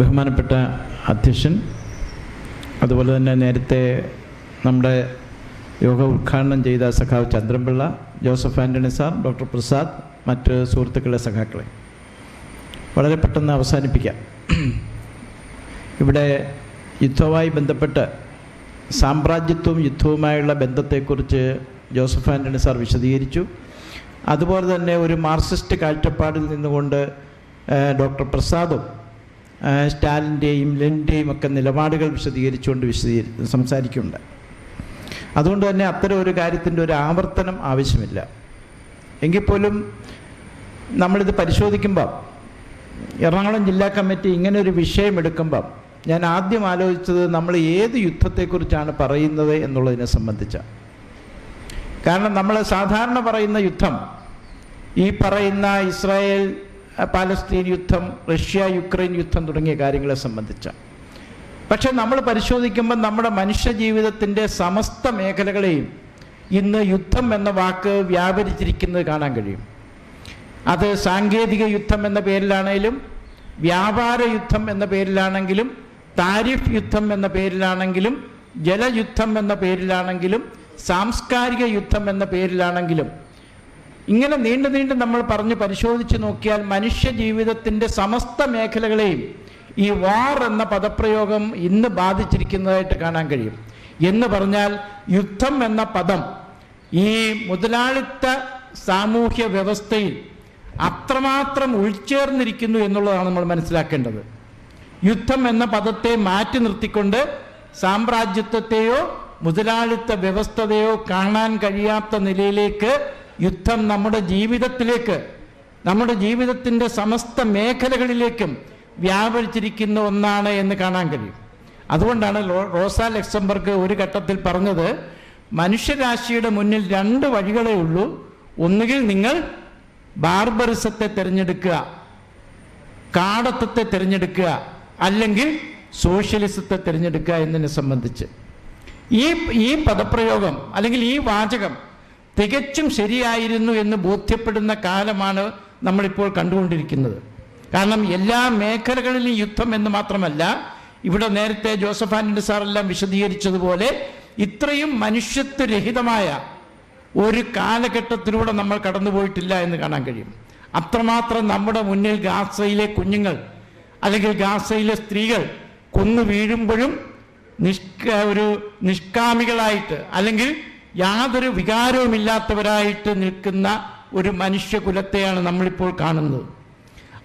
ബഹുമാനപ്പെട്ട അധ്യക്ഷൻ അതുപോലെ തന്നെ നേരത്തെ നമ്മുടെ യോഗ ഉദ്ഘാടനം ചെയ്ത സഖാവ് ചന്ദ്രൻപിള്ള ജോസഫ് ആന്റണി സാർ ഡോക്ടർ പ്രസാദ് മറ്റ് സുഹൃത്തുക്കളെ സഖാക്കളെ. വളരെ പെട്ടെന്ന് അവസാനിപ്പിക്കാം. ഇവിടെ യുദ്ധവുമായി ബന്ധപ്പെട്ട് സാമ്രാജ്യത്വവും യുദ്ധവുമായുള്ള ബന്ധത്തെക്കുറിച്ച് ജോസഫ് ആന്റണി സാർ വിശദീകരിച്ചു. അതുപോലെ തന്നെ ഒരു മാർക്സിസ്റ്റ് കാഴ്ചപ്പാടിൽ നിന്നുകൊണ്ട് ഡോക്ടർ പ്രസാദും സ്റ്റാലിന്റെയും ലെനിന്റെയും ഒക്കെ നിലപാടുകൾ വിശദീകരിച്ചുകൊണ്ട് വിശദീകരി സംസാരിക്കുന്നുണ്ട്. അതുകൊണ്ട് തന്നെ അത്തരം ഒരു കാര്യത്തിന്റെ ഒരു ആവർത്തനം ആവശ്യമില്ല. എങ്കിൽ പോലും നമ്മളിത് പരിശോധിക്കുമ്പോൾ എറണാകുളം ജില്ലാ കമ്മിറ്റി ഇങ്ങനെ ഒരു വിഷയം എടുക്കുമ്പം ഞാൻ ആദ്യം ആലോചിച്ചത് നമ്മൾ ഏത് യുദ്ധത്തെക്കുറിച്ചാണ് പറയുന്നത് എന്നുള്ളതിനെ സംബന്ധിച്ച കാരണം നമ്മൾ സാധാരണ പറയുന്ന യുദ്ധം ഈ പറയുന്ന ഇസ്രായേൽ പാലസ്തീൻ യുദ്ധം റഷ്യ യുക്രൈൻ യുദ്ധം തുടങ്ങിയ കാര്യങ്ങളെ സംബന്ധിച്ച. പക്ഷേ നമ്മൾ പരിശോധിക്കുമ്പോൾ നമ്മുടെ മനുഷ്യ ജീവിതത്തിന്റെ സമസ്ത മേഖലകളെയും ഇന്ന് യുദ്ധം എന്ന വാക്ക് വ്യാപരിച്ചിരിക്കുന്നത് കാണാൻ കഴിയും. അത് സാങ്കേതിക യുദ്ധം എന്ന പേരിലാണെങ്കിലും വ്യാപാര യുദ്ധം എന്ന പേരിലാണെങ്കിലും താരിഫ് യുദ്ധം എന്ന പേരിലാണെങ്കിലും ജലയുദ്ധം എന്ന പേരിലാണെങ്കിലും സാംസ്കാരിക യുദ്ധം എന്ന പേരിലാണെങ്കിലും ഇങ്ങനെ നീണ്ടു നീണ്ടു നമ്മൾ പറഞ്ഞ് പരിശോധിച്ച് നോക്കിയാൽ മനുഷ്യ ജീവിതത്തിന്റെ സമസ്ത മേഖലകളെയും ഈ വാർ എന്ന പദപ്രയോഗം ഇന്ന് ബാധിച്ചിരിക്കുന്നതായിട്ട് കാണാൻ കഴിയും. എന്ന് പറഞ്ഞാൽ യുദ്ധം എന്ന പദം ഈ മുതലാളിത്ത സാമൂഹ്യ വ്യവസ്ഥയിൽ അത്രമാത്രം ഉൾച്ചേർന്നിരിക്കുന്നു എന്നുള്ളതാണ് നമ്മൾ മനസ്സിലാക്കേണ്ടത്. യുദ്ധം എന്ന പദത്തെ മാറ്റി നിർത്തിക്കൊണ്ട് സാമ്രാജ്യത്വത്തെയോ മുതലാളിത്ത വ്യവസ്ഥതയോ കാണാൻ കഴിയാത്ത നിലയിലേക്ക് യുദ്ധം നമ്മുടെ ജീവിതത്തിലേക്ക് നമ്മുടെ ജീവിതത്തിന്റെ സമസ്ത മേഖലകളിലേക്കും വ്യാപരിച്ചിരിക്കുന്ന ഒന്നാണ് എന്ന് കാണാൻ കഴിയും. അതുകൊണ്ടാണ് റോസാ ലക്സംബർഗ് ഒരു ഘട്ടത്തിൽ പറഞ്ഞത് മനുഷ്യരാശിയുടെ മുന്നിൽ രണ്ട് വഴികളേ ഉള്ളൂ. ഒന്നുകിൽ നിങ്ങൾ ബാർബറിസത്തെ തിരഞ്ഞെടുക്കുക കാടത്വത്തെ തിരഞ്ഞെടുക്കുക അല്ലെങ്കിൽ സോഷ്യലിസത്തെ തിരഞ്ഞെടുക്കുക എന്നതിനെ സംബന്ധിച്ച്. ഈ ഈ പദപ്രയോഗം അല്ലെങ്കിൽ ഈ വാചകം തികച്ചും ശരിയായിരുന്നു എന്ന് ബോധ്യപ്പെടുന്ന കാലമാണ് നമ്മളിപ്പോൾ കണ്ടുകൊണ്ടിരിക്കുന്നത്. കാരണം എല്ലാ മേഖലകളിലും യുദ്ധം എന്ന് മാത്രമല്ല ഇവിടെ നേരത്തെ ജോസഫ് ആന്റണി സാറെല്ലാം വിശദീകരിച്ചതുപോലെ ഇത്രയും മനുഷ്യത്വരഹിതമായ ഒരു കാലഘട്ടത്തിലൂടെ നമ്മൾ കടന്നുപോയിട്ടില്ല എന്ന് കാണാൻ കഴിയും. അത്രമാത്രം നമ്മുടെ മുന്നിൽ ഗാസയിലെ കുഞ്ഞുങ്ങൾ അല്ലെങ്കിൽ ഗാസയിലെ സ്ത്രീകൾ കൊന്നു വീഴുമ്പോഴും നിഷ്ക ഒരു നിഷ്കാമികളായിട്ട് അല്ലെങ്കിൽ യാതൊരു വികാരവുമില്ലാത്തവരായിട്ട് നിൽക്കുന്ന ഒരു മനുഷ്യകുലത്തെയാണ് നമ്മളിപ്പോൾ കാണുന്നത്.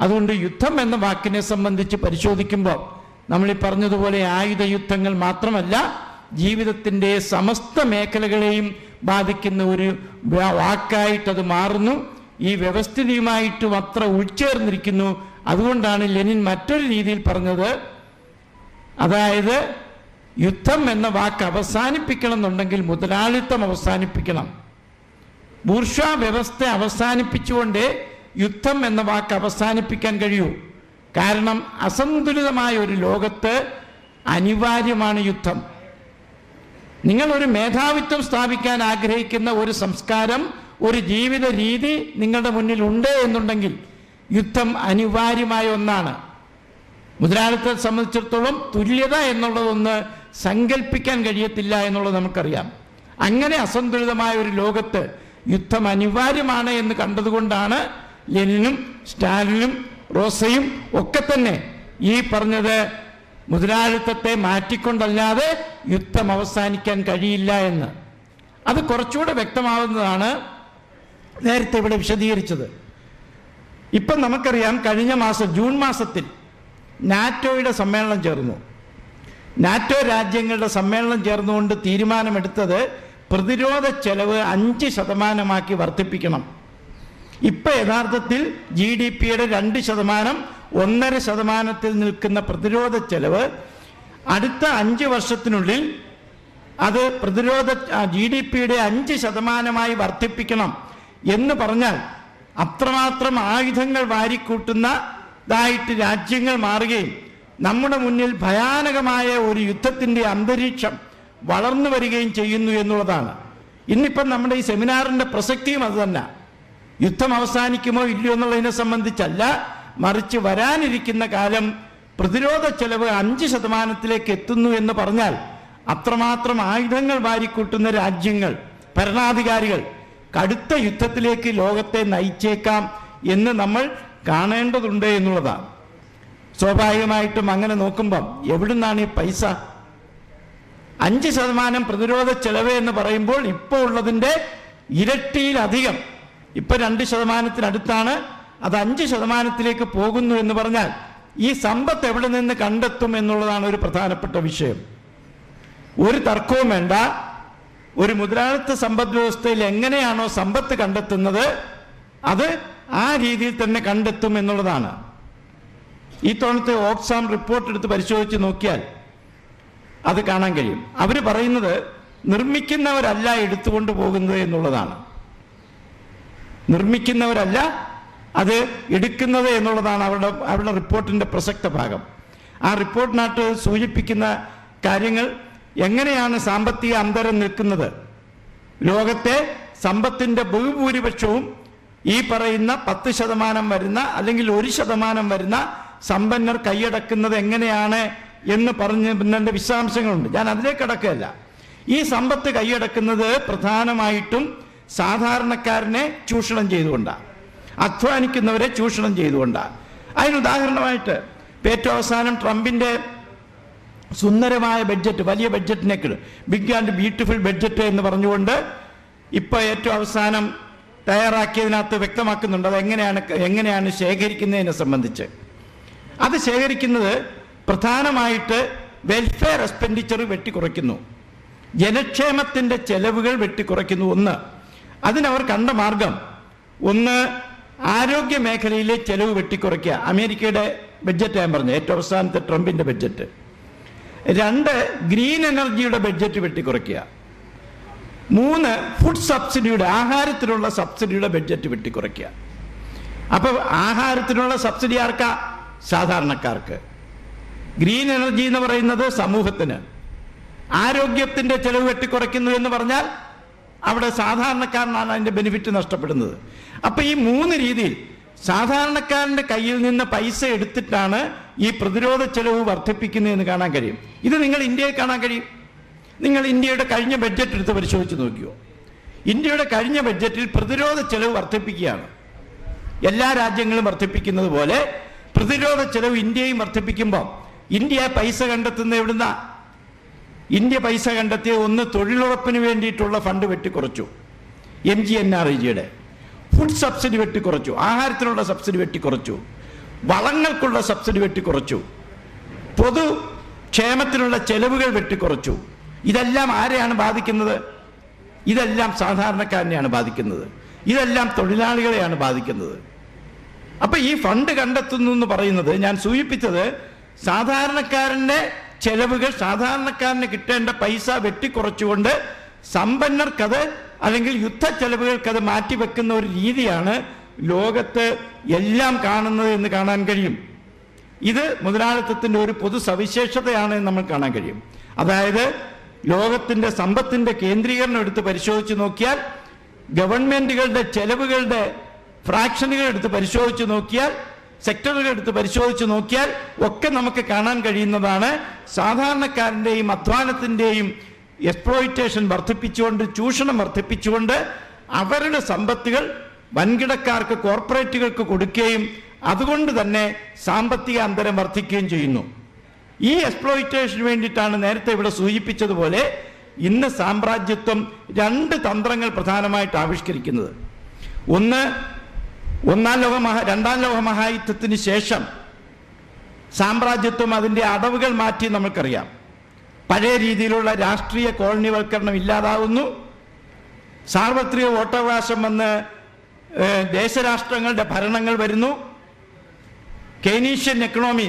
അതുകൊണ്ട് യുദ്ധം എന്ന വാക്കിനെ സംബന്ധിച്ച് പരിശോധിക്കുമ്പോൾ നമ്മൾ ഈ പറഞ്ഞതുപോലെ ആയുധ യുദ്ധങ്ങൾ മാത്രമല്ല ജീവിതത്തിന്റെ സമസ്ത മേഖലകളെയും ബാധിക്കുന്ന ഒരു വാക്കായിട്ടത് മാറുന്നു. ഈ വ്യവസ്ഥിതിയുമായിട്ടും അത്ര ഉൾച്ചേർന്നിരിക്കുന്നു. അതുകൊണ്ടാണ് ലെനിൻ മറ്റൊരു രീതിയിൽ പറഞ്ഞത്. അതായത് യുദ്ധം എന്ന വാക്ക് അവസാനിപ്പിക്കണം എന്നുണ്ടെങ്കിൽ മുതലാളിത്തം അവസാനിപ്പിക്കണം. ബൂർഷ വ്യവസ്ഥ അവസാനിപ്പിച്ചുകൊണ്ട് യുദ്ധം എന്ന വാക്ക് അവസാനിപ്പിക്കാൻ കഴിയൂ. കാരണം അസന്തുലിതമായ ഒരു ലോകത്ത് അനിവാര്യമാണ് യുദ്ധം. നിങ്ങൾ ഒരു മേധാവിത്വം സ്ഥാപിക്കാൻ ആഗ്രഹിക്കുന്ന ഒരു സംസ്കാരം ഒരു ജീവിത രീതി നിങ്ങളുടെ മുന്നിൽ ഉണ്ട് എന്നുണ്ടെങ്കിൽ യുദ്ധം അനിവാര്യമായ ഒന്നാണ്. മുതലാളിത്തത്തെ സംബന്ധിച്ചിടത്തോളം തുല്യത എന്നുള്ളതൊന്ന് സങ്കല്പിക്കാൻ കഴിയത്തില്ല എന്നുള്ളത് നമുക്കറിയാം. അങ്ങനെ അസന്തുലിതമായ ഒരു ലോകത്ത് യുദ്ധം അനിവാര്യമാണ് എന്ന് കണ്ടതുകൊണ്ടാണ് ലെനിനും സ്റ്റാലിനും റോസയും ഒക്കെ തന്നെ ഈ പറഞ്ഞത് മുതലാളിത്തത്തെ മാറ്റിക്കൊണ്ടല്ലാതെ യുദ്ധം അവസാനിക്കാൻ കഴിയില്ല എന്ന്. അത് കുറച്ചുകൂടെ വ്യക്തമാവുന്നതാണ് നേരത്തെ ഇവിടെ വിശദീകരിച്ചത്. ഇപ്പം നമുക്കറിയാം കഴിഞ്ഞ മാസം ജൂൺ മാസത്തിൽ നാറ്റോയുടെ സമ്മേളനം ചേർന്നു. നാറ്റോ രാജ്യങ്ങളുടെ സമ്മേളനം ചേർന്നുകൊണ്ട് തീരുമാനമെടുത്തത് പ്രതിരോധ ചെലവ് അഞ്ച് ശതമാനമാക്കി വർദ്ധിപ്പിക്കണം. ഇപ്പൊ യഥാർത്ഥത്തിൽ ജി ഡി പിയുടെ രണ്ട് ശതമാനം ഒന്നര ശതമാനത്തിൽ നിൽക്കുന്ന പ്രതിരോധ ചെലവ് അടുത്ത അഞ്ച് വർഷത്തിനുള്ളിൽ അത് പ്രതിരോധ ജി ഡി പിയുടെ അഞ്ച് ശതമാനമായി വർദ്ധിപ്പിക്കണം എന്ന് പറഞ്ഞാൽ അത്രമാത്രം ആയുധങ്ങൾ വാരിക്കൂട്ടുന്നതായിട്ട് രാജ്യങ്ങൾ മാറുകയും നമ്മുടെ മുന്നിൽ ഭയാനകമായ ഒരു യുദ്ധത്തിന്റെ അന്തരീക്ഷം വളർന്നു വരികയും ചെയ്യുന്നു എന്നുള്ളതാണ്. ഇന്നിപ്പം നമ്മുടെ ഈ സെമിനാറിന്റെ പ്രസക്തിയും അത് തന്നെ. യുദ്ധം അവസാനിക്കുമോ ഇല്ലയോ എന്നുള്ളതിനെ സംബന്ധിച്ചല്ല മറിച്ച് വരാനിരിക്കുന്ന കാലം പ്രതിരോധ ചെലവ് അഞ്ച് ശതമാനത്തിലേക്ക് എത്തുന്നു എന്ന് പറഞ്ഞാൽ അത്രമാത്രം ആയുധങ്ങൾ വാരിക്കൂട്ടുന്ന രാജ്യങ്ങൾ ഭരണാധികാരികൾ കടുത്ത യുദ്ധത്തിലേക്ക് ലോകത്തെ നയിച്ചേക്കാം എന്ന് നമ്മൾ കാണേണ്ടതുണ്ട് എന്നുള്ളതാണ്. സ്വാഭാവികമായിട്ടും അങ്ങനെ നോക്കുമ്പം എവിടുന്നാണ് ഈ പൈസ? അഞ്ച് ശതമാനം പ്രതിരോധ ചെലവ് എന്ന് പറയുമ്പോൾ ഇപ്പോൾ ഉള്ളതിന്റെ ഇരട്ടിയിലധികം. ഇപ്പൊ രണ്ട് ശതമാനത്തിനടുത്താണ്. അത് അഞ്ച് ശതമാനത്തിലേക്ക് പോകുന്നു എന്ന് പറഞ്ഞാൽ ഈ സമ്പത്ത് എവിടെ നിന്ന് കണ്ടെത്തും എന്നുള്ളതാണ് ഒരു പ്രധാനപ്പെട്ട വിഷയം. ഒരു തർക്കവും വേണ്ട. ഒരു മുതലാളിത്ത സമ്പദ് വ്യവസ്ഥയിൽ എങ്ങനെയാണോ സമ്പത്ത് കണ്ടെത്തുന്നത് അത് ആ രീതിയിൽ തന്നെ കണ്ടെത്തും എന്നുള്ളതാണ്. ഈ ഓക്സാം റിപ്പോർട്ട് എടുത്ത് പരിശോധിച്ച് നോക്കിയാൽ അത് കാണാൻ കഴിയും. അവർ പറയുന്നത് നിർമ്മിക്കുന്നവരല്ല എടുത്തുകൊണ്ട് പോകുന്നത് എന്നുള്ളതാണ്. നിർമ്മിക്കുന്നവരല്ല അത് എടുക്കുന്നത് എന്നുള്ളതാണ് അവരുടെ അവരുടെ റിപ്പോർട്ടിന്റെ പ്രസക്ത ഭാഗം. ആ റിപ്പോർട്ടിനകത്ത് സൂചിപ്പിക്കുന്ന കാര്യങ്ങൾ എങ്ങനെയാണ് സാമ്പത്തിക അന്തരം നിൽക്കുന്നത്? ലോകത്തെ സമ്പത്തിന്റെ ബഹുഭൂരിപക്ഷവും ഈ പറയുന്ന പത്ത് ശതമാനം വരുന്ന അല്ലെങ്കിൽ ഒരു ശതമാനം വരുന്ന സമ്പന്നർ കൈയടക്കുന്നത് എങ്ങനെയാണ് എന്ന് പറഞ്ഞ് പിന്നതിന്റെ വിശദാംശങ്ങളുണ്ട്. ഞാൻ അതിലേക്ക് കടക്കുകയല്ല. ഈ സമ്പത്ത് കൈയടക്കുന്നത് പ്രധാനമായിട്ടും സാധാരണക്കാരനെ ചൂഷണം ചെയ്തുകൊണ്ടാണ് അധ്വാനിക്കുന്നവരെ ചൂഷണം ചെയ്തുകൊണ്ടാണ് അതിന് ഉദാഹരണമായിട്ട് ഏറ്റവും അവസാനം ട്രംപിന്റെ സുന്ദരമായ ബഡ്ജറ്റ് വലിയ ബഡ്ജറ്റിനേക്ക് ബിഗ് ആൻഡ് ബ്യൂട്ടിഫുൾ ബഡ്ജറ്റ് എന്ന് പറഞ്ഞുകൊണ്ട് ഇപ്പോൾ ഏറ്റവും അവസാനം തയ്യാറാക്കിയതിനകത്ത് വ്യക്തമാക്കുന്നുണ്ട് അത് എങ്ങനെയാണ് എങ്ങനെയാണ് ശേഖരിക്കുന്നതിനെ സംബന്ധിച്ച്. അത് ശേഖരിക്കുന്നത് പ്രധാനമായിട്ട് വെൽഫെയർ എക്സ്പെൻഡിച്ചർ വെട്ടിക്കുറയ്ക്കുന്നു. ജനക്ഷേമത്തിന്റെ ചെലവുകൾ വെട്ടിക്കുറയ്ക്കുന്നു. ഒന്ന് അതിനവർ കണ്ട മാർഗം. ഒന്ന് ആരോഗ്യ മേഖലയിലെ ചെലവ് വെട്ടിക്കുറയ്ക്കുക. അമേരിക്കയുടെ ബഡ്ജറ്റ് ഞാൻ പറഞ്ഞു ഏറ്റവും അവസാനത്തെ ട്രംപിന്റെ ബഡ്ജറ്റ് രണ്ട് ഗ്രീൻ എനർജിയുടെ ബഡ്ജറ്റ് വെട്ടിക്കുറയ്ക്കുക. മൂന്ന് ഫുഡ് സബ്സിഡിയുടെ ആഹാരത്തിനുള്ള സബ്സിഡിയുടെ ബഡ്ജറ്റ് വെട്ടിക്കുറയ്ക്കുക. അപ്പോൾ ആഹാരത്തിനുള്ള സബ്സിഡി ആർക്കാ? സാധാരണക്കാർക്ക്. ഗ്രീൻ എനർജി എന്ന് പറയുന്നത് സമൂഹത്തിന്. ആരോഗ്യത്തിന്റെ ചെലവ് വെട്ടിക്കുറയ്ക്കുന്നു എന്ന് പറഞ്ഞാൽ അവിടെ സാധാരണക്കാരനാണ് അതിന്റെ ബെനിഫിറ്റ് നഷ്ടപ്പെടുന്നത്. അപ്പോൾ ഈ മൂന്ന് രീതിയിൽ സാധാരണക്കാരന്റെ കയ്യിൽ നിന്ന് പൈസ എടുത്തിട്ടാണ് ഈ പ്രതിരോധ ചെലവ് വർദ്ധിപ്പിക്കുന്നതെന്ന് കാണാൻ കഴിയും. ഇത് നിങ്ങൾ ഇന്ത്യയിൽ കാണാൻ കഴിയും. നിങ്ങൾ ഇന്ത്യയുടെ കഴിഞ്ഞ ബഡ്ജറ്റ് എടുത്ത് പരിശോധിച്ച് നോക്കിയോ. ഇന്ത്യയുടെ കഴിഞ്ഞ ബഡ്ജറ്റിൽ പ്രതിരോധ ചെലവ് വർദ്ധിപ്പിക്കുകയാണ്. എല്ലാ രാജ്യങ്ങളും വർദ്ധിപ്പിക്കുന്നത് പോലെ പ്രതിരോധ ചെലവ് ഇന്ത്യയും വർദ്ധിപ്പിക്കുമ്പോൾ ഇന്ത്യ പൈസ കണ്ടെത്തുന്ന എവിടുന്ന? ഇന്ത്യ പൈസ കണ്ടെത്തിയ ഒന്ന് തൊഴിലുറപ്പിന് വേണ്ടിയിട്ടുള്ള ഫണ്ട് വെട്ടിക്കുറച്ചു. എം ജി എൻ ആർ ജിയുടെ. ഫുഡ് സബ്സിഡി വെട്ടിക്കുറച്ചു. ആഹാരത്തിനുള്ള സബ്സിഡി വെട്ടിക്കുറച്ചു. വളങ്ങൾക്കുള്ള സബ്സിഡി വെട്ടിക്കുറച്ചു. പൊതു ക്ഷേമത്തിനുള്ള ചെലവുകൾ വെട്ടിക്കുറച്ചു. ഇതെല്ലാം ആരെയാണ് ബാധിക്കുന്നത്? ഇതെല്ലാം സാധാരണക്കാരനെയാണ് ബാധിക്കുന്നത്. ഇതെല്ലാം തൊഴിലാളികളെയാണ് ബാധിക്കുന്നത്. അപ്പൊ ഈ ഫണ്ട് കണ്ടെത്തുന്നു എന്ന് പറയുന്നത് ഞാൻ സൂചിപ്പിച്ചത് സാധാരണക്കാരന്റെ ചെലവുകൾ സാധാരണക്കാരന് കിട്ടേണ്ട പൈസ വെട്ടിക്കുറച്ചുകൊണ്ട് സമ്പന്നർക്കത് അല്ലെങ്കിൽ യുദ്ധ ചെലവുകൾക്കത് മാറ്റിവെക്കുന്ന ഒരു രീതിയാണ് ലോകത്ത് എല്ലാം കാണുന്നത് എന്ന് കാണാൻ കഴിയും. ഇത് മുതലാളിത്തത്തിന്റെ ഒരു പൊതു സവിശേഷതയാണ് നമ്മൾ കാണാൻ കഴിയും. അതായത് ലോകത്തിന്റെ സമ്പത്തിന്റെ കേന്ദ്രീകരണം എടുത്ത് പരിശോധിച്ച് നോക്കിയാൽ ഗവൺമെന്റുകളുടെ ചെലവുകളുടെ ഫ്രാക്ഷനുകൾ എടുത്ത് പരിശോധിച്ച് നോക്കിയാൽ സെക്ടറുകൾ എടുത്ത് പരിശോധിച്ച് നോക്കിയാൽ ഒക്കെ നമുക്ക് കാണാൻ കഴിയുന്നതാണ്. സാധാരണക്കാരന്റെയും അധ്വാനത്തിന്റെയും എക്സ്പ്ലോയിറ്റേഷൻ വർദ്ധിപ്പിച്ചുകൊണ്ട് ചൂഷണം വർദ്ധിപ്പിച്ചുകൊണ്ട് അവരുടെ സമ്പത്തുകൾ വൻകിടക്കാർക്ക് കോർപ്പറേറ്റുകൾക്ക് കൊടുക്കുകയും അതുകൊണ്ട് തന്നെ സാമ്പത്തിക അന്തരം വർദ്ധിക്കുകയും ചെയ്യുന്നു. ഈ എക്സ്പ്ലോയിറ്റേഷന് വേണ്ടിയിട്ടാണ് നേരത്തെ ഇവിടെ സൂചിപ്പിച്ചതുപോലെ ഇന്ന് സാമ്രാജ്യത്വം രണ്ട് തന്ത്രങ്ങൾ പ്രധാനമായിട്ട് ആവിഷ്കരിക്കുന്നത്. ഒന്ന് ഒന്നാം ലോക മഹാ രണ്ടാം ലോക മഹായുദ്ധത്തിന് ശേഷം സാമ്രാജ്യത്വം അതിന്റെ അടവുകൾ മാറ്റി നമുക്കറിയാം പഴയ രീതിയിലുള്ള രാഷ്ട്രീയ കോളനിവൽക്കരണം ഇല്ലാതാവുന്നു. സാർവത്രിക വോട്ടവകാശം വന്ന് ദേശരാഷ്ട്രങ്ങളുടെ ഭരണങ്ങൾ വരുന്നു. കെയ്നീഷ്യൻ എക്കണോമി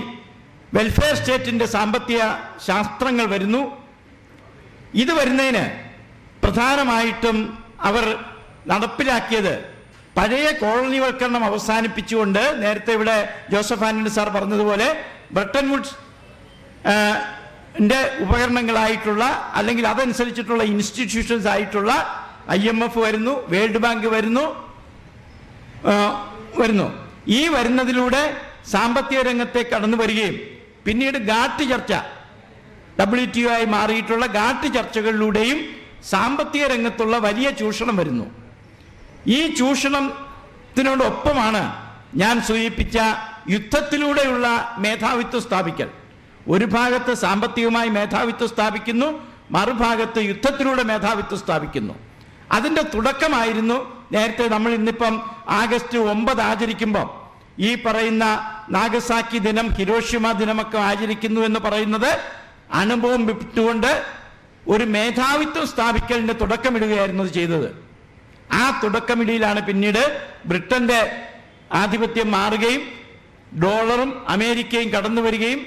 വെൽഫെയർ സ്റ്റേറ്റിന്റെ സാമ്പത്തിക ശാസ്ത്രങ്ങൾ വരുന്നു. ഇത് വരുന്നതിന് പ്രധാനമായിട്ടും അവർ നടപ്പിലാക്കിയത് പഴയ കോളനിവൽക്കരണം അവസാനിപ്പിച്ചുകൊണ്ട് നേരത്തെ ഇവിടെ ജോസഫ് ആന്റണി സാർ പറഞ്ഞതുപോലെ ബ്രിട്ടൻ വുഡ്സ് ഉപകരണങ്ങളായിട്ടുള്ള അല്ലെങ്കിൽ അതനുസരിച്ചിട്ടുള്ള ഇൻസ്റ്റിറ്റ്യൂഷൻസ് ആയിട്ടുള്ള ഐ എം എഫ് വരുന്നു വേൾഡ് ബാങ്ക് വരുന്നു വരുന്നു. ഈ വരുന്നതിലൂടെ സാമ്പത്തിക രംഗത്തെ കടന്നു വരികയും പിന്നീട് ഗാട്ട് ചർച്ച ഡബ്ല്യു ടി ആയി മാറിയിട്ടുള്ള ഗാട്ട് ചർച്ചകളിലൂടെയും സാമ്പത്തിക രംഗത്തുള്ള വലിയ ചൂഷണം വരുന്നു. ഈ ചൂഷണത്തിനോടൊപ്പമാണ് ഞാൻ സൂചിപ്പിച്ച യുദ്ധത്തിലൂടെയുള്ള മേധാവിത്വം സ്ഥാപിക്കൽ. ഒരു ഭാഗത്ത് സാമ്പത്തികമായി മേധാവിത്വം സ്ഥാപിക്കുന്നു മറുഭാഗത്ത് യുദ്ധത്തിലൂടെ മേധാവിത്വം സ്ഥാപിക്കുന്നു. അതിന്റെ തുടക്കമായിരുന്നു നേരത്തെ നമ്മൾ ഇന്നിപ്പം ആഗസ്റ്റ് ഒമ്പത് ആചരിക്കുമ്പോൾ ഈ പറയുന്ന നാഗസാക്കി ദിനം ഹിരോഷിമ ദിനമൊക്കെ ആചരിക്കുന്നു എന്ന് പറയുന്നത് അണുബോംബ് വിട്ടുകൊണ്ട് ഒരു മേധാവിത്വം സ്ഥാപിക്കലിന്റെ തുടക്കമിടുകയായിരുന്നു ചെയ്തത്. ആ തുടക്കമിടിയിലാണ് പിന്നീട് ബ്രിട്ടന്റെ ആധിപത്യം മാറുകയും ഡോളറും അമേരിക്കയും കടന്നു വരികയും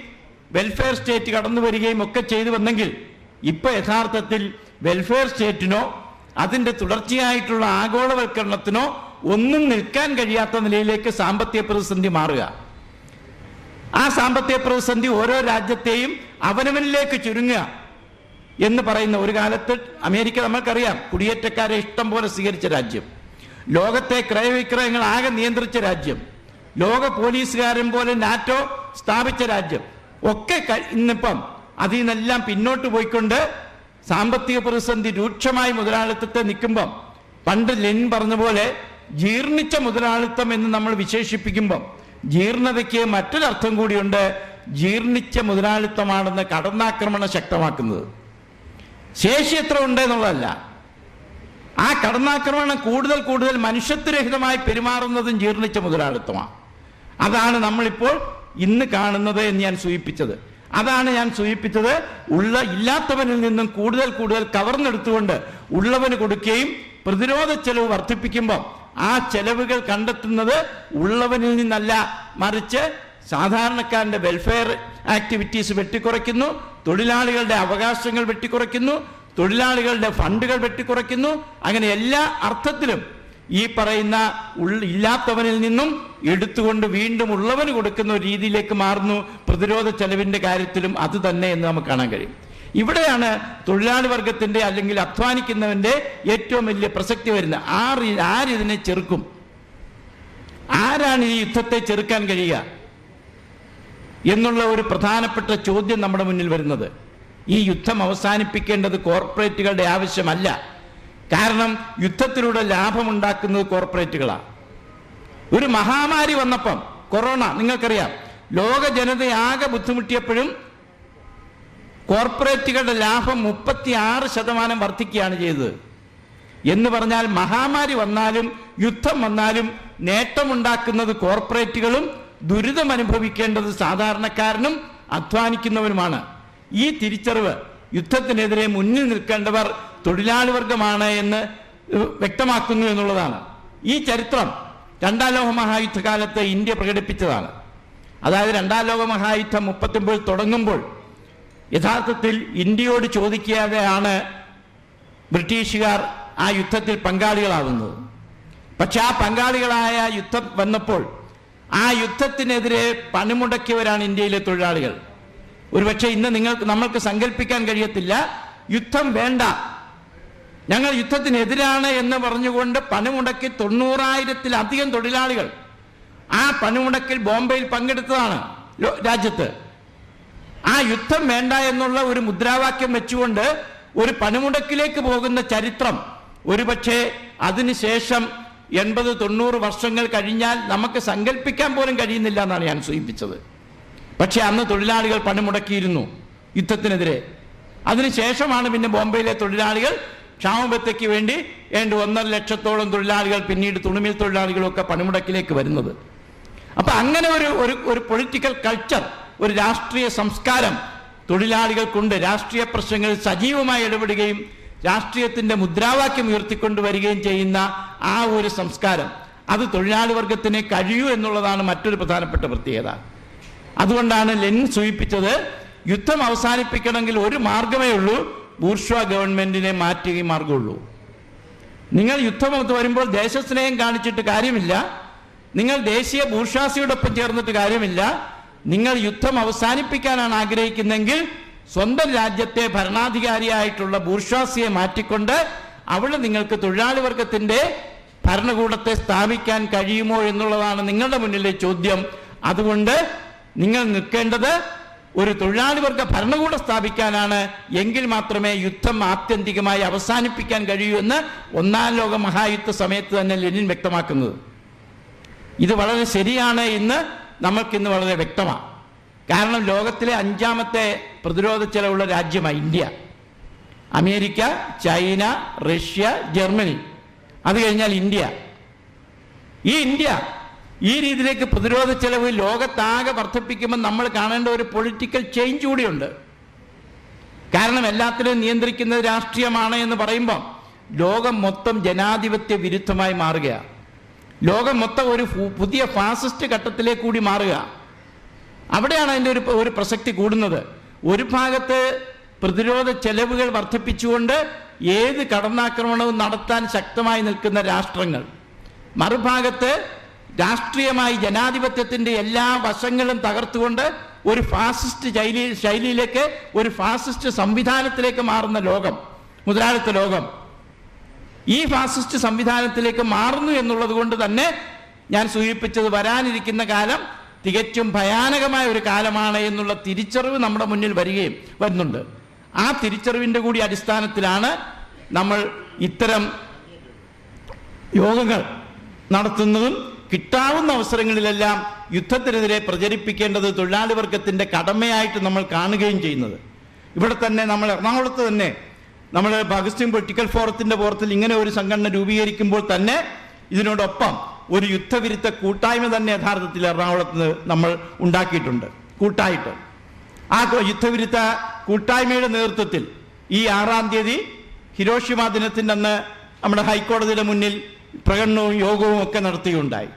വെൽഫെയർ സ്റ്റേറ്റ് കടന്നു വരികയും ഒക്കെ ചെയ്തു വന്നെങ്കിൽ ഇപ്പൊ യഥാർത്ഥത്തിൽ വെൽഫെയർ സ്റ്റേറ്റിനോ അതിന്റെ തുടർച്ചയായിട്ടുള്ള ആഗോളവൽക്കരണത്തിനോ ഒന്നും നിൽക്കാൻ കഴിയാത്ത നിലയിലേക്ക് സാമ്പത്തിക പ്രതിസന്ധി മാറുക. ആ സാമ്പത്തിക പ്രതിസന്ധി ഓരോ രാജ്യത്തെയും അവനവനിലേക്ക് ചുരുങ്ങുക. എന്ന് പറയുന്ന ഒരു കാലത്ത് അമേരിക്ക നമ്മൾക്കറിയാം കുടിയേറ്റക്കാരെ ഇഷ്ടം പോലെ സ്വീകരിച്ച രാജ്യം. ലോകത്തെ ക്രയവിക്രയങ്ങൾ ആകെ നിയന്ത്രിച്ച രാജ്യം. ലോക പോലീസുകാരൻ പോലെ നാറ്റോ സ്ഥാപിച്ച രാജ്യം. ഒക്കെ ഇന്നിപ്പം അതിൽ നിന്നെല്ലാം പിന്നോട്ട് പോയിക്കൊണ്ട് സാമ്പത്തിക പ്രതിസന്ധി രൂക്ഷമായി മുതലാളിത്തത്തെ നിൽക്കുമ്പം പണ്ട് ലെൻ പറഞ്ഞ പോലെ ജീർണിച്ച മുതലാളിത്തം എന്ന് നമ്മൾ വിശേഷിപ്പിക്കുമ്പം ജീർണതയ്ക്ക് മറ്റൊരർത്ഥം കൂടിയുണ്ട് ജീർണിച്ച മുതലാളിത്തമാണെന്ന് കടന്നാക്രമണം ശക്തമാക്കുന്നത്. ശേഷി എത്ര ഉണ്ട് എന്നുള്ളതല്ല. ആ കടന്നാക്രമണം കൂടുതൽ കൂടുതൽ മനുഷ്യത്വരഹിതമായി പെരുമാറുന്നതും ജീർണിച്ച മുതലാളിത്തമാണ് അതാണ് നമ്മളിപ്പോൾ ഇന്ന് കാണുന്നത് എന്ന് ഞാൻ സൂചിപ്പിച്ചത്. അതാണ് ഞാൻ സൂചിപ്പിച്ചത് ഉള്ള ഇല്ലാത്തവനിൽ നിന്നും കൂടുതൽ കൂടുതൽ കവർന്നെടുത്തുകൊണ്ട് ഉള്ളവന് കൊടുക്കുകയും പ്രതിരോധ ചെലവ് വർദ്ധിപ്പിക്കുമ്പോൾ ആ ചെലവുകൾ കണ്ടെത്തുന്നത് ഉള്ളവനിൽ നിന്നല്ല മറിച്ച് സാധാരണക്കാരന്റെ വെൽഫെയർ ആക്ടിവിറ്റീസ് വെട്ടിക്കുറയ്ക്കുന്നു തൊഴിലാളികളുടെ അവകാശങ്ങൾ വെട്ടിക്കുറയ്ക്കുന്നു തൊഴിലാളികളുടെ ഫണ്ടുകൾ വെട്ടിക്കുറയ്ക്കുന്നു. അങ്ങനെ എല്ലാ അർത്ഥത്തിലും ഈ പറയുന്ന ഇല്ലാത്തവനിൽ നിന്നും എടുത്തുകൊണ്ട് വീണ്ടും ഉള്ളവന് കൊടുക്കുന്ന ഒരു രീതിയിലേക്ക് മാറുന്നു. പ്രതിരോധ ചെലവിന്റെ കാര്യത്തിലും അത് തന്നെ എന്ന് നമുക്ക് കാണാൻ കഴിയും. ഇവിടെയാണ് തൊഴിലാളി വർഗത്തിന്റെ അല്ലെങ്കിൽ അധ്വാനിക്കുന്നവന്റെ ഏറ്റവും വലിയ പ്രസക്തി വരുന്നത്. ആര് ആരിതിനെ ചെറുക്കും? ആരാണ് ഈ യുദ്ധത്തെ ചെറുക്കാൻ കഴിയുക? എന്നുള്ള ഒരു പ്രധാനപ്പെട്ട ചോദ്യം നമ്മുടെ മുന്നിൽ വരുന്നത്. ഈ യുദ്ധം അവസാനിപ്പിക്കേണ്ടത് കോർപ്പറേറ്റുകളുടെ ആവശ്യമല്ല. കാരണം യുദ്ധത്തിലൂടെ ലാഭമുണ്ടാക്കുന്നത് കോർപ്പറേറ്റുകളാണ് ഒരു മഹാമാരി വന്നപ്പം കൊറോണ നിങ്ങൾക്കറിയാം ലോക ജനതയാകെ ബുദ്ധിമുട്ടിയപ്പോഴും കോർപ്പറേറ്റുകളുടെ ലാഭം മുപ്പത്തി ആറ് ശതമാനം വർദ്ധിക്കുകയാണ് ചെയ്തത്. എന്ന് പറഞ്ഞാൽ മഹാമാരി വന്നാലും യുദ്ധം വന്നാലും നേട്ടമുണ്ടാക്കുന്നത് കോർപ്പറേറ്റുകളും ദുരിതം അനുഭവിക്കേണ്ടത് സാധാരണക്കാരനും അധ്വാനിക്കുന്നവനുമാണ്. ഈ തിരിച്ചറിവ് യുദ്ധത്തിനെതിരെ മുന്നിൽ നിൽക്കേണ്ടവർ തൊഴിലാളി വർഗമാണ് എന്ന് വ്യക്തമാക്കുന്നു എന്നുള്ളതാണ്. ഈ ചരിത്രം രണ്ടാം ലോക മഹായുദ്ധകാലത്ത് ഇന്ത്യ പ്രകടിപ്പിച്ചതാണ്. അതായത് രണ്ടാം ലോക മഹായുദ്ധം മുപ്പത്തൊമ്പതിൽ തുടങ്ങുമ്പോൾ യഥാർത്ഥത്തിൽ ഇന്ത്യയോട് ചോദിക്കാതെയാണ് ബ്രിട്ടീഷുകാർ ആ യുദ്ധത്തിൽ പങ്കാളികളാവുന്നത് പക്ഷെ ആ പങ്കാളികളായ യുദ്ധം വന്നപ്പോൾ ആ യുദ്ധത്തിനെതിരെ പണിമുടക്കിയവരാണ് ഇന്ത്യയിലെ തൊഴിലാളികൾ. ഒരുപക്ഷെ ഇന്ന് നിങ്ങൾക്ക് നമ്മൾക്ക് സങ്കല്പിക്കാൻ കഴിയത്തില്ല. യുദ്ധം വേണ്ട. ഞങ്ങൾ യുദ്ധത്തിനെതിരാണ് എന്ന് പറഞ്ഞുകൊണ്ട് പണിമുടക്കി തൊണ്ണൂറായിരത്തിലധികം തൊഴിലാളികൾ ആ പണിമുടക്കിൽ ബോംബെയിൽ പങ്കെടുത്തതാണ് രാജ്യത്ത്. ആ യുദ്ധം വേണ്ട എന്നുള്ള ഒരു മുദ്രാവാക്യം വെച്ചുകൊണ്ട് ഒരു പണിമുടക്കിലേക്ക് പോകുന്ന ചരിത്രം ഒരുപക്ഷെ അതിനുശേഷം എൺപത് തൊണ്ണൂറ് വർഷങ്ങൾ കഴിഞ്ഞാൽ നമുക്ക് സങ്കല്പിക്കാൻ പോലും കഴിയുന്നില്ല എന്നാണ് ഞാൻ സൂചിപ്പിച്ചത്. പക്ഷേ അന്ന് തൊഴിലാളികൾ പണിമുടക്കിയിരുന്നു യുദ്ധത്തിനെതിരെ. അതിനുശേഷമാണ് പിന്നെ ബോംബെയിലെ തൊഴിലാളികൾ ക്ഷാമബത്തയ്ക്ക് വേണ്ടി ഏണ്ട് ഒന്നര ലക്ഷത്തോളം തൊഴിലാളികൾ പിന്നീട് തുണിമിൽ തൊഴിലാളികളൊക്കെ പണിമുടക്കിലേക്ക് വരുന്നത്. അപ്പം അങ്ങനെ ഒരു ഒരു ഒരു പൊളിറ്റിക്കൽ കൾച്ചർ ഒരു രാഷ്ട്രീയ സംസ്കാരം തൊഴിലാളികൾക്കുണ്ട്. രാഷ്ട്രീയ പ്രശ്നങ്ങളിൽ സജീവമായി ഇടപെടുകയും രാഷ്ട്രീയത്തിന്റെ മുദ്രാവാക്യം ഉയർത്തിക്കൊണ്ടുവരികയും ചെയ്യുന്ന ആ ഒരു സംസ്കാരം അത് തൊഴിലാളി വർഗത്തിന് കഴിയൂ എന്നുള്ളതാണ് മറ്റൊരു പ്രധാനപ്പെട്ട പ്രത്യേകത. അതുകൊണ്ടാണ് ലെൻ സൂചിപ്പിച്ചത് യുദ്ധം അവസാനിപ്പിക്കണമെങ്കിൽ ഒരു മാർഗമേ ഉള്ളൂ ബൂർഷ്വ ഗവൺമെന്റിനെ മാറ്റുകയും മാർഗമുള്ളൂ. നിങ്ങൾ യുദ്ധമൊത്ത് വരുമ്പോൾ ദേശസ്നേഹം കാണിച്ചിട്ട് കാര്യമില്ല നിങ്ങൾ ദേശീയ ബൂർഷാസിയോടൊപ്പം ചേർന്നിട്ട് കാര്യമില്ല നിങ്ങൾ യുദ്ധം അവസാനിപ്പിക്കാനാണ് ആഗ്രഹിക്കുന്നെങ്കിൽ സ്വന്തം രാജ്യത്തെ ഭരണാധികാരിയായിട്ടുള്ള ബൂർഷ്വാസിയെ മാറ്റിക്കൊണ്ട് അവിടെ നിങ്ങൾക്ക് തൊഴിലാളി വർഗത്തിന്റെ ഭരണകൂടത്തെ സ്ഥാപിക്കാൻ കഴിയുമോ എന്നുള്ളതാണ് നിങ്ങളുടെ മുന്നിലെ ചോദ്യം. അതുകൊണ്ട് നിങ്ങൾ നിൽക്കേണ്ടത് ഒരു തൊഴിലാളി വർഗ ഭരണകൂടം സ്ഥാപിക്കാനാണ്. എങ്കിൽ മാത്രമേ യുദ്ധം ആത്യന്തികമായി അവസാനിപ്പിക്കാൻ കഴിയൂ എന്ന് ഒന്നാം ലോക മഹായുദ്ധ സമയത്ത് തന്നെ ലെനിൻ വ്യക്തമാക്കുന്നത്. ഇത് വളരെ ശരിയാണ് ഇന്ന് നമ്മൾക്കിന്ന് വളരെ വ്യക്തമാണ് കാരണം ലോകത്തിലെ അഞ്ചാമത്തെ പ്രതിരോധ ചെലവുള്ള രാജ്യമാണ് India. America China Russia Germany. അത് കഴിഞ്ഞാൽ ഇന്ത്യ. ഈ ഇന്ത്യ ഈ രീതിയിലേക്ക് പ്രതിരോധ ചെലവ് ലോകത്താകെ വർദ്ധിപ്പിക്കുമ്പോൾ നമ്മൾ കാണേണ്ട ഒരു പൊളിറ്റിക്കൽ ചേഞ്ച് കൂടിയുണ്ട്. കാരണം എല്ലാത്തിനും നിയന്ത്രിക്കുന്നത് രാഷ്ട്രീയമാണ് എന്ന് പറയുമ്പോൾ ലോകം മൊത്തം ജനാധിപത്യ വിരുദ്ധമായി മാറുകയാണ്. ലോകം മൊത്തം ഒരു പുതിയ ഫാസിസ്റ്റ് ഘട്ടത്തിലേക്ക് കൂടി മാറുക അവിടെയാണ് അതിന്റെ ഒരു ഒരു പ്രസക്തി കൂടുന്നത്. ഒരു ഭാഗത്ത് പ്രതിരോധ ചെലവുകൾ വർദ്ധിപ്പിച്ചുകൊണ്ട് ഏത് കടന്നാക്രമണവും നടത്താൻ ശക്തമായി നിൽക്കുന്ന രാഷ്ട്രങ്ങൾ. മറുഭാഗത്ത് രാഷ്ട്രീയമായി ജനാധിപത്യത്തിന്റെ എല്ലാ വശങ്ങളും തകർത്തുകൊണ്ട് ഒരു ഫാസിസ്റ്റ് ശൈലി ശൈലിയിലേക്ക് ഒരു ഫാസിസ്റ്റ് സംവിധാനത്തിലേക്ക് മാറുന്ന ലോകം മുതലാളിത്ത ലോകം. ഈ ഫാസിസ്റ്റ് സംവിധാനത്തിലേക്ക് മാറുന്നു എന്നുള്ളത് കൊണ്ട് തന്നെ ഞാൻ സൂചിപ്പിച്ചത് വരാനിരിക്കുന്ന കാലം തികച്ചും ഭയാനകമായ ഒരു കാലമാണ് എന്നുള്ള തിരിച്ചറിവ് നമ്മുടെ മുന്നിൽ വരികയും വരുന്നുണ്ട്. ആ തിരിച്ചറിവിന്റെ കൂടി അടിസ്ഥാനത്തിലാണ് നമ്മൾ ഇത്തരം യോഗങ്ങൾ നടത്തുന്നതും കിട്ടാവുന്ന അവസരങ്ങളിലെല്ലാം യുദ്ധത്തിനെതിരെ പ്രചരിപ്പിക്കേണ്ടത് തൊഴിലാളി വർഗത്തിന്റെ കടമയായിട്ട് നമ്മൾ കാണുകയും ചെയ്യുന്നത്. ഇവിടെ തന്നെ നമ്മൾ എറണാകുളത്ത് തന്നെ നമ്മൾ പാകിസ്ഥാൻ പൊളിറ്റിക്കൽ ഫോറത്തിന്റെ പുറത്തിൽ ഇങ്ങനെ ഒരു സംഘടന രൂപീകരിക്കുമ്പോൾ തന്നെ ഇതിനോടൊപ്പം ഒരു യുദ്ധവിരുദ്ധ കൂട്ടായ്മ തന്നെ യഥാർത്ഥത്തിൽ എറണാകുളത്ത് നമ്മൾ ഉണ്ടാക്കിയിട്ടുണ്ട്. കൂട്ടായിട്ട്. ആ യുദ്ധവിരുദ്ധ കൂട്ടായ്മയുടെ നേതൃത്വത്തിൽ ഈ ആറാം തീയതി ഹിരോഷിമ ദിനത്തിന്റെ അന്ന് നമ്മുടെ ഹൈക്കോടതിയുടെ മുന്നിൽ പ്രകടനവും യോഗവും ഒക്കെ നടത്തുകയുണ്ടായി.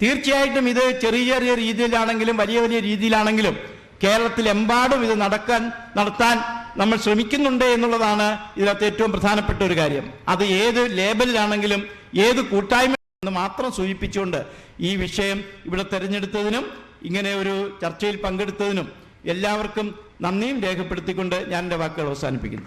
തീർച്ചയായിട്ടും ഇത് ചെറിയ ചെറിയ രീതിയിലാണെങ്കിലും വലിയ വലിയ രീതിയിലാണെങ്കിലും കേരളത്തിലെമ്പാടും ഇത് നടക്കാൻ നടത്താൻ നമ്മൾ ശ്രമിക്കുന്നുണ്ട് എന്നുള്ളതാണ് ഇതിനകത്ത് ഏറ്റവും പ്രധാനപ്പെട്ട ഒരു കാര്യം. അത് ഏത് ലേബലിലാണെങ്കിലും ഏത് കൂട്ടായ്മ എന്ന് മാത്രം സൂചിപ്പിച്ചുകൊണ്ട് ഈ വിഷയം ഇവിടെ തെരഞ്ഞെടുത്തതിനും ഇങ്ങനെ ഒരു ചർച്ചയിൽ പങ്കെടുത്തതിനും എല്ലാവർക്കും നന്ദിയും രേഖപ്പെടുത്തിക്കൊണ്ട് ഞാൻ എന്റെ വാക്കുകൾ അവസാനിപ്പിക്കുന്നു.